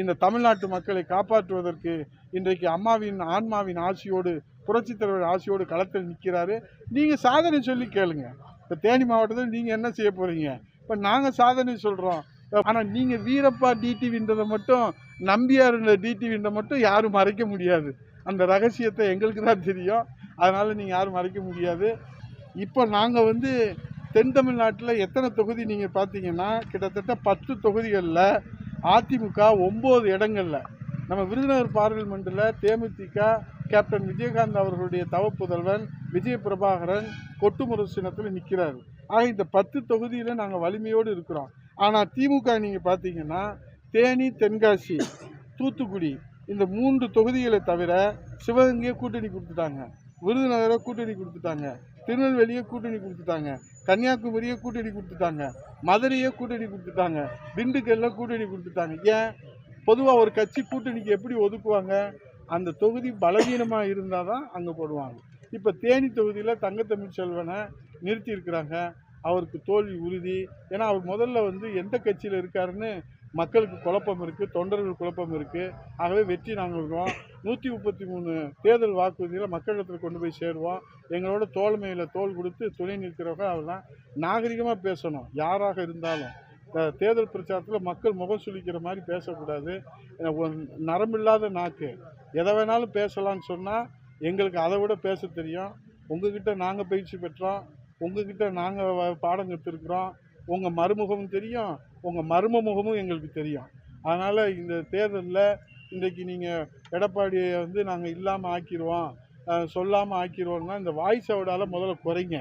இந்த தமிழ்நாட்டு மக்களை காப்பாற்றுவதற்கு இன்றைக்கு அம்மாவின் ஆன்மாவின் ஆசியோடு புரட்சித் தலைவர் ஆசியோடு களத்தில் நிற்கிறாரு. நீங்கள் சாதனை சொல்லி கேளுங்க. இப்போ தேனி மாவட்டத்தில் நீங்கள் என்ன செய்ய போகிறீங்க இப்போ நாங்கள் சாதனை சொல்கிறோம் ஆனால் நீங்கள் வீரப்பா டிடிவின்றதை மட்டும் நம்பியார் டிடிவின்ற மட்டும் யாரும் மறைக்க முடியாது. அந்த ரகசியத்தை எங்களுக்கு தான் தெரியும். அதனால் நீங்கள் யாரும் மறைக்க முடியாது. இப்போ நாங்கள் வந்து தென் தமிழ்நாட்டில் எத்தனை தொகுதி நீங்கள் பார்த்தீங்கன்னா கிட்டத்தட்ட பத்து தொகுதிகளில் அதிமுக ஒம்பது இடங்களில். நம்ம விருதுநகர் பார்லிமெண்ட்டில் தேமுதிக கேப்டன் விஜயகாந்த் அவர்களுடைய தவப்புதல்வன் விஜய பிரபாகரன் கொட்டுமுறை சின்னத்தில் நிற்கிறார் ஆக இந்த பத்து தொகுதியில் நாங்கள் வலிமையோடு இருக்கிறோம். ஆனால் திமுக நீங்கள் பார்த்தீங்கன்னா தேனி தென்காசி தூத்துக்குடி இந்த மூன்று தொகுதிகளை தவிர சிவகங்கையை கூட்டணி கொடுத்துட்டாங்க. விருதுநகரை கூட்டணி கொடுத்துட்டாங்க. திருநெல்வேலியை கூட்டணி கொடுத்துட்டாங்க. கன்னியாகுமரியை கூட்டணி கொடுத்துட்டாங்க. மதுரையை கூட்டணி கொடுத்துட்டாங்க. திண்டுக்கல்ல கூட்டணி கொடுத்துட்டாங்க. ஏன்? பொதுவாக ஒரு கட்சி கூட்டணிக்கு எப்படி ஒதுக்குவாங்க? அந்த தொகுதி பலவீனமாக இருந்தால் தான் அங்கே போடுவாங்க. இப்போ தேனி தொகுதியில் தங்கத்தமிழ் செல்வனை நிறுத்தியிருக்கிறாங்க அவருக்கு தோல்வி உறுதி. ஏன்னா அவர் முதல்ல வந்து எந்த கட்சியில் இருக்காருன்னு மக்களுக்கு குழப்பம் இருக்குது தொண்டர்கள் குழப்பம் இருக்குது ஆகவே வெற்றி நாங்கள் இருக்கோம் நூற்றி முப்பத்தி மூணு தேர்தல் வாக்குறுதியில் மக்களிடத்தில் கொண்டு போய் சேருவோம். எங்களோட தோல்மையில் தோல் கொடுத்து துணை நிற்கிறவங்க அவர்தான். நாகரிகமாக பேசணும். யாராக இருந்தாலும். தேர்தல் பிரச்சாரத்தில் மக்கள் முகம் சுழிக்கிற மாதிரி பேசக்கூடாது. நரம்பில்லாத நாக்கு. எதை வேணாலும் பேசலான்னு சொன்னால் எங்களுக்கு அதை விட பேச தெரியும். உங்ககிட்ட நாங்கள் பயிற்சி பெற்றோம். உங்ககிட்ட நாங்கள் பாடம் கற்றுருக்குறோம் உங்கள் மறுமுகமும் தெரியும். உங்கள் மர்ம முகமும் எங்களுக்கு தெரியும். அதனால் இந்த தேர்தலில் இன்றைக்கி நீங்கள் எடப்பாடியை வந்து நாங்கள் இல்லாமல் ஆக்கிடுவோம் சொல்லாமல் ஆக்கிடுவோம்னா இந்த வாய்ஸ் அவுடால் முதல்ல குறைங்க.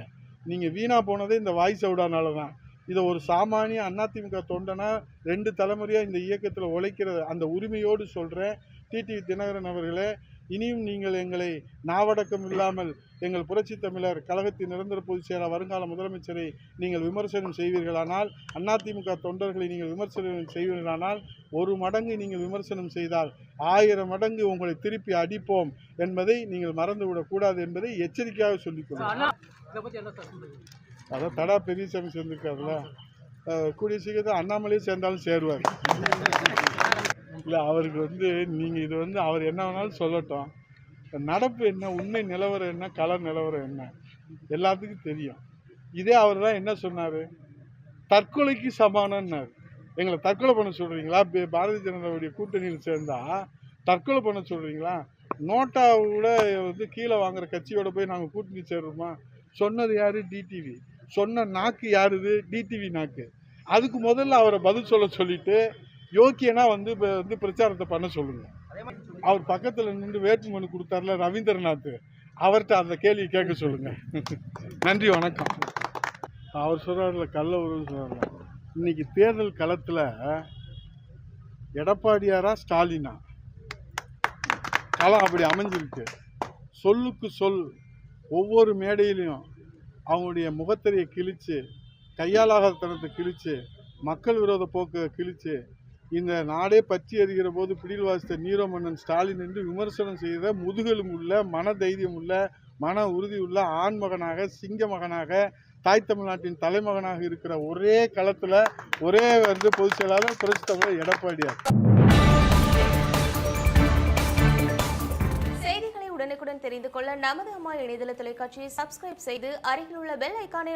நீங்கள் வீணாக போனதே இந்த வாய்ஸ் சவுடானால தான். இதை ஒரு சாமானிய அதிமுக தொண்டனா ரெண்டு தலைமுறையாக இந்த இயக்கத்தில் உழைக்கிற அந்த உரிமையோடு சொல்கிறேன் டிடிவி தினகரன் அவர்களே இனியும் நீங்கள் எங்களை நாவடக்கம் இல்லாமல் எங்கள் புரட்சி தமிழர் கழகத்தின் நிரந்தர பொதுச் செயலாளர் வருங்கால முதலமைச்சரை நீங்கள் விமர்சனம் செய்வீர்களானால் அதிமுக தொண்டர்களை நீங்கள் விமர்சனம் செய்வீர்களானால் ஒரு மடங்கு நீங்கள் விமர்சனம் செய்தால் ஆயிரம் மடங்கு உங்களை திருப்பி அடிப்போம் என்பதை நீங்கள் மறந்துவிடக்கூடாது என்பதை எச்சரிக்கையாக சொல்லிக்கொள்ளும் அதான் தடா பெரியசாமி சேர்ந்துருக்காருல்ல. கூடிய சீக்கிரத்தில் அண்ணாமலையே சேர்ந்தாலும் சேருவார். இல்லை அவருக்கு வந்து நீங்கள் இது வந்து அவர் என்ன வேணாலும் சொல்லட்டும். நடப்பு என்ன உண்மை நிலவரம் என்ன கலர் நிலவரம் என்ன எல்லாத்துக்கும் தெரியும். இதே அவர் தான் என்ன சொன்னார்? தற்கொலைக்கு சமானம்னார் எங்களை தற்கொலை பண்ண சொல்கிறீங்களா பாரதிய ஜனதாவுடைய கூட்டணியில் சேர்ந்தால் தற்கொலை பண்ண சொல்கிறீங்களா நோட்டாவோட வந்து கீழே வாங்குற கட்சியோட போய் நாங்கள் கூட்டணி சேர்றோமா சொன்னது யார்? டிடிவி சொன்ன நாக்கு யாருது? டிடிவி நாக்கு. அதுக்கு முதல்ல அவரை பதில் சொல்ல சொல்லிட்டு யோக்கியனா வந்து வந்து பிரச்சாரத்தை பண்ண சொல்லுங்க. அவர் பக்கத்தில் நின்று வேட்புமனு கொடுத்தார்ல ரவீந்திரநாத். அவர்கிட்ட அந்த கேள்வி கேட்க சொல்லுங்க. நன்றி வணக்கம். அவர் சொல்றாருல கள்ள உறவு சொல்றாருல. இன்னைக்கு தேர்தல் களத்தில் எடப்பாடியாரா ஸ்டாலினா? களம் அப்படி அமைஞ்சிருக்கு. சொல்லுக்கு சொல். ஒவ்வொரு மேடையிலையும் அவங்களுடைய முகத்திரையை கிழிச்சு கையாலாகத்தனத்தை கிழிச்சு மக்கள் விரோத போக்கை கிழிச்சு இந்த நாடே பற்றி எறிகிற போது பிடியில் வாசித்த நீரோ மன்னன் ஸ்டாலின் என்று விமர்சனம் செய்த முதுகெலும் உள்ள மன தைரியம் உள்ள மன உறுதி உள்ள ஆண்மகனாக சிங்க மகனாக தாய் தமிழ்நாட்டின் தலைமகனாக இருக்கிற ஒரே களத்தில் ஒரே வந்து பொதுச் செயலாளர் புரட்சி தமிழர் எடப்பாடியார். செய்திகளை உடனுக்குடன் தெரிந்து கொள்ள நமது அம்மா இணையதள தொலைக்காட்சியை சப்ஸ்கிரைப் செய்து அருகில் உள்ள பெல் ஐக்கானை